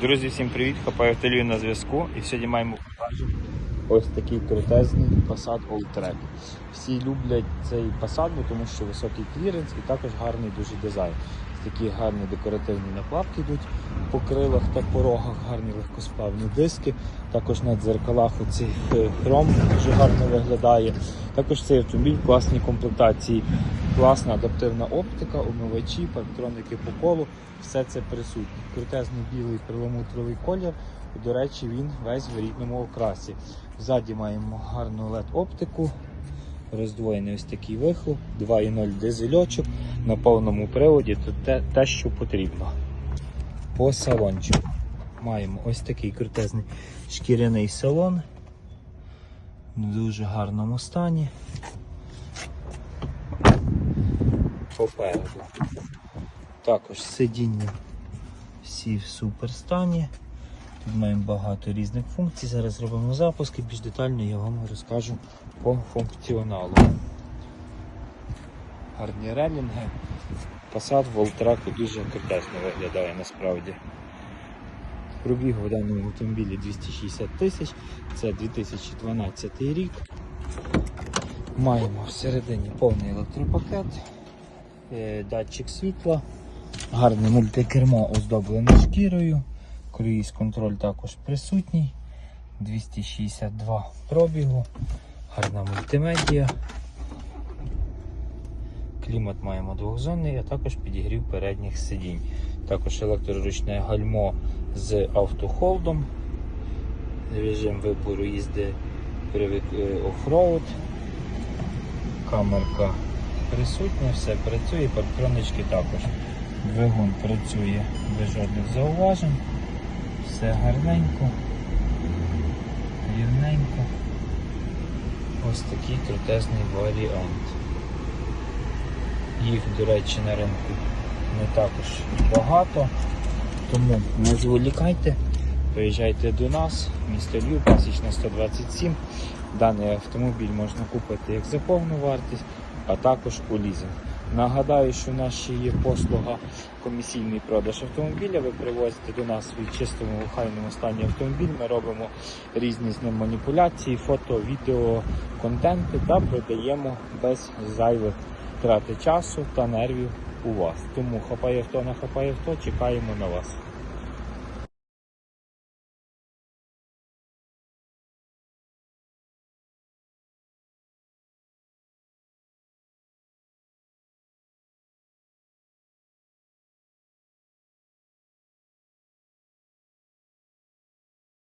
Друзі, всім привіт! Хапаю Телію на зв'язку. І сьогодні маємо ось такий крутезний Passat Alltrack. Всі люблять цей Passat, тому що високий кліренс і також гарний дуже дизайн. Такі гарні декоративні накладки йдуть по крилах та порогах, гарні легкосплавні диски. Також на дзеркалах е, хром дуже гарно виглядає. Також цей автомобіль в класній комплектації. Класна адаптивна оптика, умивачі, парктроники по колу. Все це присутнє. Крутезний білий перламутровий колір. І, до речі, він весь в рідному окрасі. Ззаді маємо гарну LED оптику. Роздвоєний ось такий вихлоп, 2.0 дизельочок на повному приводі, то те, те, що потрібно. По салончику маємо ось такий крутезний шкіряний салон в дуже гарному стані. Попереду. Також сидіння всі в супер стані. Тут маємо багато різних функцій. Зараз зробимо запуск і більш детально я вам розкажу по функціоналу. Гарні релінги. Passat в Alltrack дуже крутесно виглядає насправді. Пробіг в даному автомобілі 260 тисяч, це 2012 рік. Маємо всередині повний електропакет, е, датчик світла, гарне мультикермо оздоблене шкірою, круїз контроль також присутній, 262 пробігу, гарна мультимедіа. Клімат маємо двохзонний, а також підігрів передніх сидінь. Також електроручне гальмо з автохолдом, режим вибору їзди е, оффроуд, камерка присутня, все працює, парктронички також. Двигун працює без жодних зауважень, все гарненько, рівненько. Ось такий крутезний варіант. Їх, до речі, на ринку не також багато, тому не зволікайте, приїжджайте до нас, місто Львів, Пасічна 127. Даний автомобіль можна купити як за повну вартість, а також у лізинг. Нагадаю, що в нас ще є послуга комісійний продаж автомобіля. Ви привозите до нас в чистому хайному стані автомобіль. Ми робимо різні з ним маніпуляції, фото, відео, контенти та продаємо без зайвих трати часу та нервів у вас. Тому хапає авто, не хапає авто, чекаємо на вас.